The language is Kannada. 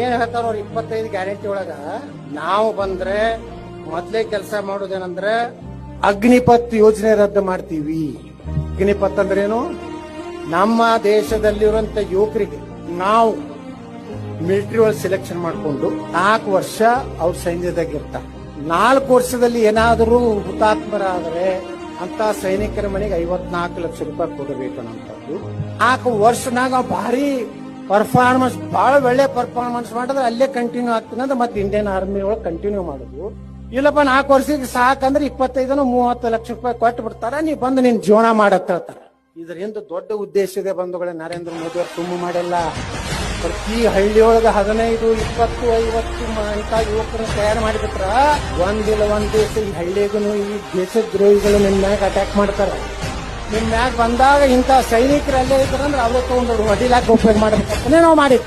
ಏನ್ ಹೇಳ್ತಾರ ಅವ್ರ ಇಪ್ಪತ್ತೈದು ಗ್ಯಾರಂಟಿ ಒಳಗ ನಾವು ಬಂದ್ರೆ ಮೊದ್ಲೇ ಕೆಲಸ ಮಾಡೋದೇನಂದ್ರೆ ಅಗ್ನಿಪತ್ ಯೋಜನೆ ರದ್ದು ಮಾಡ್ತೀವಿ. ಅಗ್ನಿಪತ್ ಅಂದ್ರೇನು? ನಮ್ಮ ದೇಶದಲ್ಲಿರುವಂತ ಯುವಕರಿಗೆ ನಾವು ಮಿಲಿಟರಿ ಒಳಗೆ ಸೆಲೆಕ್ಷನ್ ಮಾಡಿಕೊಂಡು ನಾಲ್ಕು ವರ್ಷ ಅವ್ರ ಸೈನ್ಯದಾಗ ಇರ್ತಾರೆ. ನಾಲ್ಕು ವರ್ಷದಲ್ಲಿ ಏನಾದರೂ ಹುತಾತ್ಮರಾದರೆ ಅಂತ ಸೈನಿಕರ ಮನೆಗೆ ಐವತ್ನಾಲ್ಕು ಲಕ್ಷ ರೂಪಾಯಿ ಕೊಡಬೇಕು ಅನ್ನೋಂಥದ್ದು ನಾಲ್ಕು ವರ್ಷನಾಗ ಭಾರಿ ಪರ್ಫಾರ್ಮೆನ್ಸ್ ಬಹಳ ಒಳ್ಳೆ ಪರ್ಫಾರ್ಮೆನ್ಸ್ ಮಾಡಿದ್ರೆ ಅಲ್ಲೇ ಕಂಟಿನ್ಯೂ ಆಗ್ತೀನಿ ಅಂದ್ರೆ ಮತ್ತೆ ಇಂಡಿಯನ್ ಆರ್ಮಿ ಒಳಗೆ ಕಂಟಿನ್ಯೂ ಮಾಡುದು. ಇಲ್ಲಪ್ಪ, ನಾಲ್ಕು ವರ್ಷಕ್ಕೆ ಸಾಕಂದ್ರೆ ಇಪ್ಪತ್ತೈದನ ಮೂವತ್ತು ಲಕ್ಷ ರೂಪಾಯಿ ಕೊಟ್ಟು ಬಿಡ್ತಾರ ನೀ ಬಂದು ನಿನ್ ಜೀವನ ಮಾಡಕ್ ಹೇಳ್ತಾರ. ಇದರಿಂದ ದೊಡ್ಡ ಉದ್ದೇಶ ಇದೆ ಬಂಧುಗಳೇ, ನರೇಂದ್ರ ಮೋದಿ ಅವರು ತುಂಬ ಮಾಡಿಲ್ಲ. ಪ್ರತಿ ಹಳ್ಳಿಯೊಳಗ ಹದಿನೈದು, ಇಪ್ಪತ್ತು, ಐವತ್ತು ಮ- ಯುವಕರು ತಯಾರು ಮಾಡಿಬಿಟ್ರ ಒಂದಿಲ್ಲ ಒಂದ್ ದಿವಸ ಈ ಹಳ್ಳಿಗೂ ಈ ದೇಶದ ದ್ರೋಹಿಗಳು ನಿಮ್ ಮ್ಯಾಗ ಅಟ್ಯಾಕ್ ಮಾಡ್ತಾರ. ನಿಮ್ ಮ್ಯಾಗ ಬಂದಾಗ ಇಂಥ ಸೈನಿಕರಲ್ಲೇ ಇದ್ರಂದ್ರೆ ಅವ್ರೇ ತಗೊಂಡು ಹೊಡಿಲಾಕ ಉಪಯೋಗ ಮಾಡ್ಬೇಕಂತಾನೆ ನಾವು ಮಾಡಿದ್ವಿ.